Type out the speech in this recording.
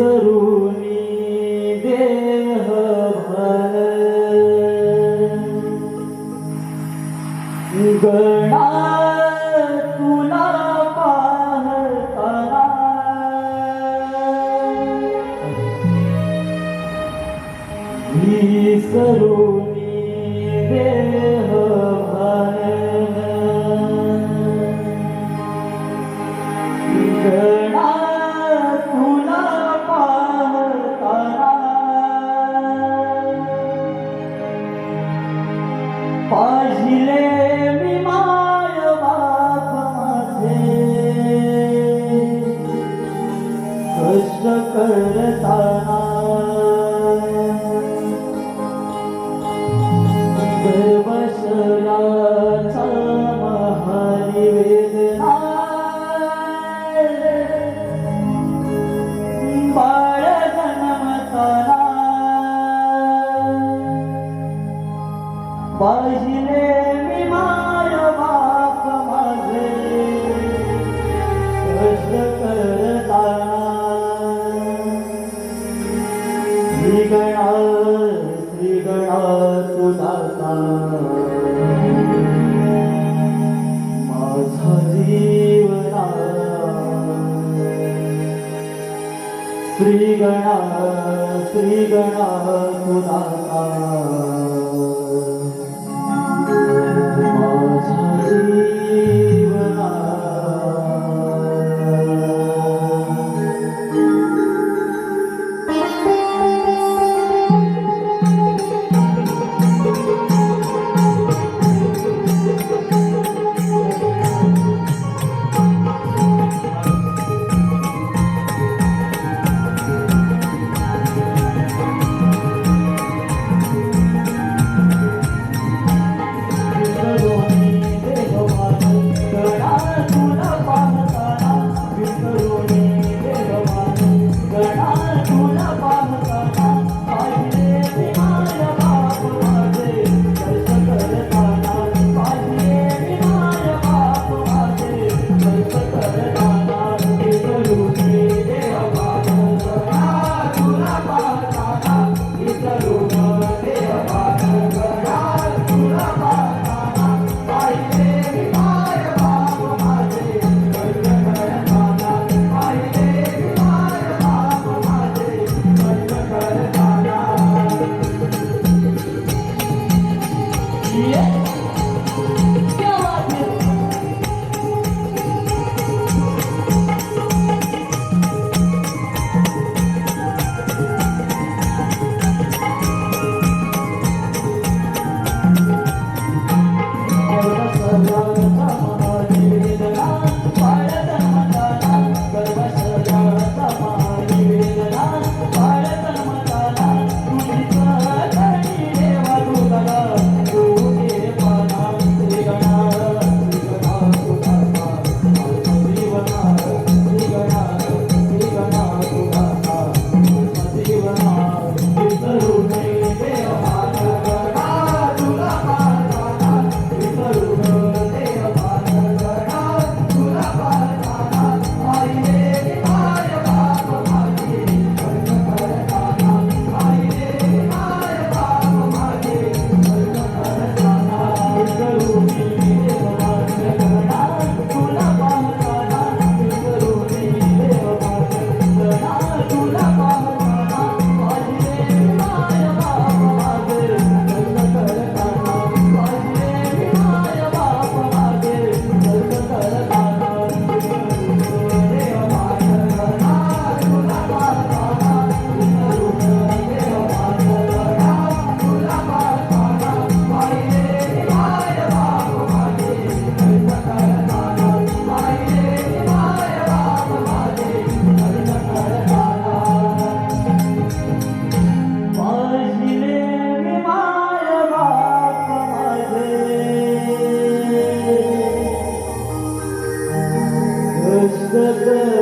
जरुनी देह गणा तुला पाहताना ही श्रीगणा श्रीगणा सुधाता माझा जीवना श्रीगणा श्रीगणा सुधाता the